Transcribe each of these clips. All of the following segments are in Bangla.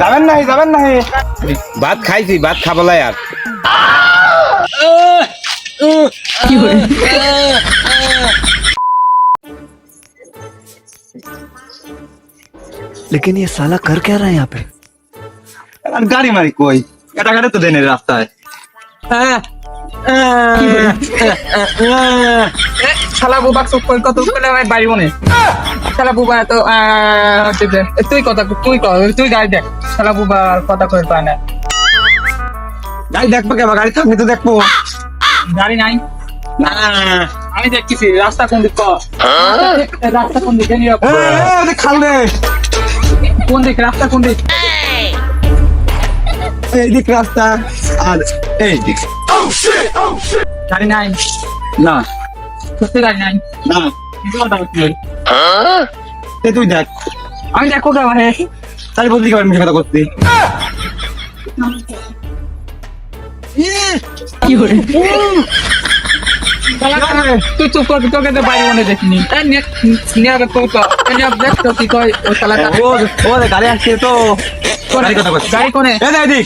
যাবেন নাহি যাবেন নাহি ভাত খাইছি ভাত খাবলাই আর लेकिन ये साला कर क्या रहा है यहाँ पे আর গাড়ি মারি কই এটা গাড়ি তো দেনের রাস্তায় শালা বুবা চুপ করে কত করে আমার বাড়ি মনে। শালা বুবা তো তুই কথা তুই তুই গাড়ি দেখ। শালা বুবা কথা কই পায় না। গাড়ি দেখব কেবা গাড়ি থাকলে তো দেখব। গাড়ি নাই? না। আমি দেখতেছি রাস্তা কোন দিক রাস্তা কোন দিকে? খাল রে কোন দিক? রাস্তা কোন দিক? এই দিক রাস্তা। আর এই দিক। গাড়ি নাই না। সত্যি গাড়ি নাই। না তুই দেখ। আমি দেখো কে মানে তাই বলছি কি মিশে কথা করছি তুই চুপ কর তোকে তো বাড়ি মনে দেখিনি। এই নে- নিয়ে আগে তুই কর এই নিয়ে দেখ তো কি কয় ও শালাটা ও ও গাড়ি আসছে তো। গাড়ি কোনে? এ দেখ দিক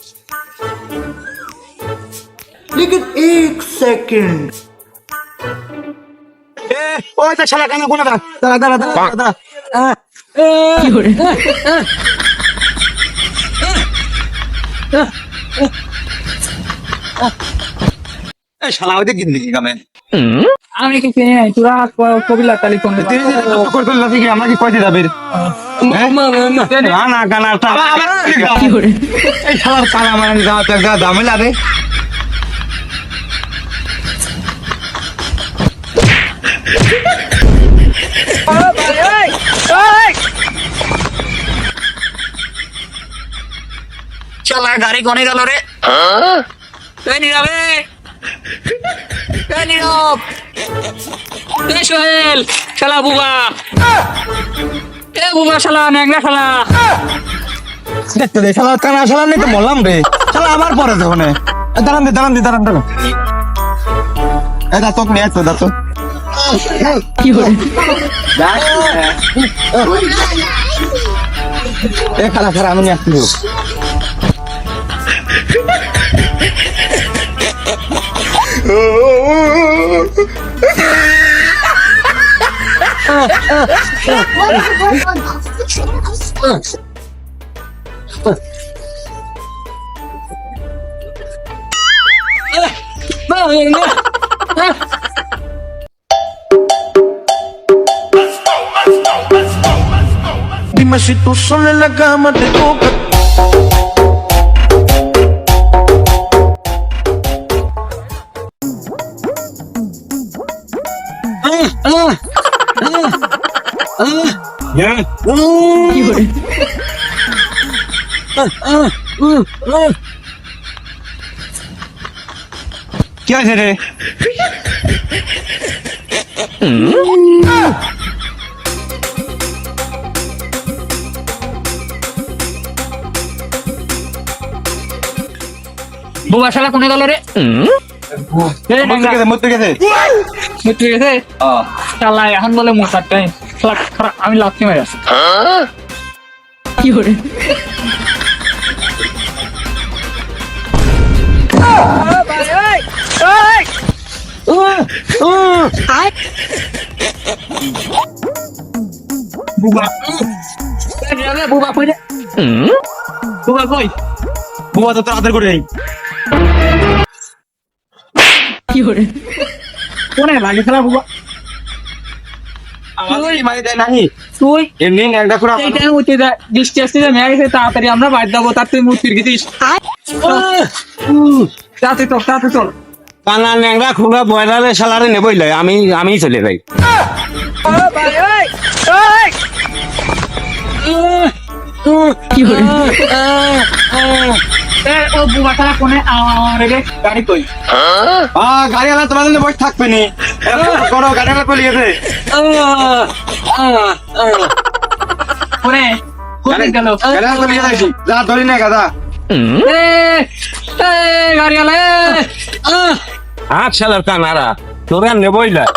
এ ওই তো শালা কানা কোনা দাঁড়া দাঁড়া দাঁড়া দাঁড়া দাঁড়া আহ, এ শালা ওই দিক গামে আমি কি চিনি নাই কবিলা তালি কোন কি আমরা কি কয়তে যাবে না না কানা এই শালার কানা মানে গা দামে লাগে চালা গাড়ি কোনে গেল রে। নীরবে নীরব। সোহেল শালা বুবা। এ বুবা শালা ন্যাংরা শালা। দেখতে দে শালা কানা শালা নেই তো বললাম রে। শালা আমার পরে দাঁড়ান দে দাঁড়ান দে দাঁড়ান দাঁড়ান এ দাঁতক নিয়ে আসতো দাঁতক এ খালা খালা আমি নিয়ে আসছি। Bakit na? Di masito sa lalagamat ay ugat কি আছে রে বুবা শালা কোনে গেল রে মরতে গেছে মৃত্যু গেছে শালা এখন বলে মোটার টাইম শালা খারাপ আমি লাথি মেরে আসি বুবা এই নীরবে, বুবা কই রে? বুবা কই? বুয়া তো তাড়াতাড়ি করে নেই। কোনে লাগে শালা বুবা আমার মানে দেয় নাহি তুই? এমনি একটা করে এই উঠে যায় বৃষ্টি আসতে যায় মেয়ে গেছে তাড়াতাড়ি আমরা বাইর যাব তার তুই মুখ ফিরগেছিস তাড়াতাড়ি চল তাড়াতাড়ি চল। কানা ন্যাংরা খুঁড়া বয়লারে শালারে নেবই লয় আমি আমি চলে যাই। ও বুবা শালা কোনে? আমার রে গাড়ি কই? আহ গাড়ি আলা জন্য বসে থাকবে নি। করো গেছে কোনে? গেল? গেছে যা ধরি না গাদা গাড়ি কানারা তোরা নেবই লয়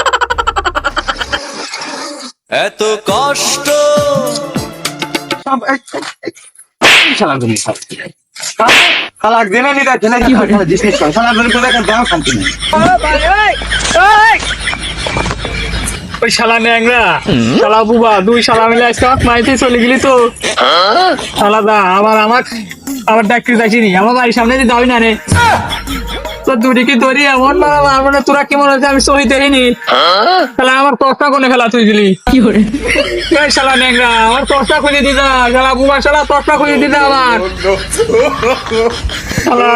এত কষ্ট। তুমি? নি কি হয় জিনিস করে। দাও শান্তি নেই। ওই ওই ওই শালা ন্যাংরা শালা বুবা দুই শালা মিলে আজকে আমার মাইতে চলে গেলি তো। শালা দা আমার আমার আমার ডাক্তার দেখিনি আমার বাড়ির সামনে দিয়ে দাবি না রে। তো দুটি কি ধরি এমন? মারা মারবো না তোরা কি মনে হচ্ছে আমি সহি দেখিনি তাহলে আমার কষ্টা কোনে ফেলা তুই দিলি? কি করে? শালা নেংরা আমার কষ্টা খুঁজে দিতা শালা বুবা শালা কষ্টা খুঁজে দিতা আমার। শালা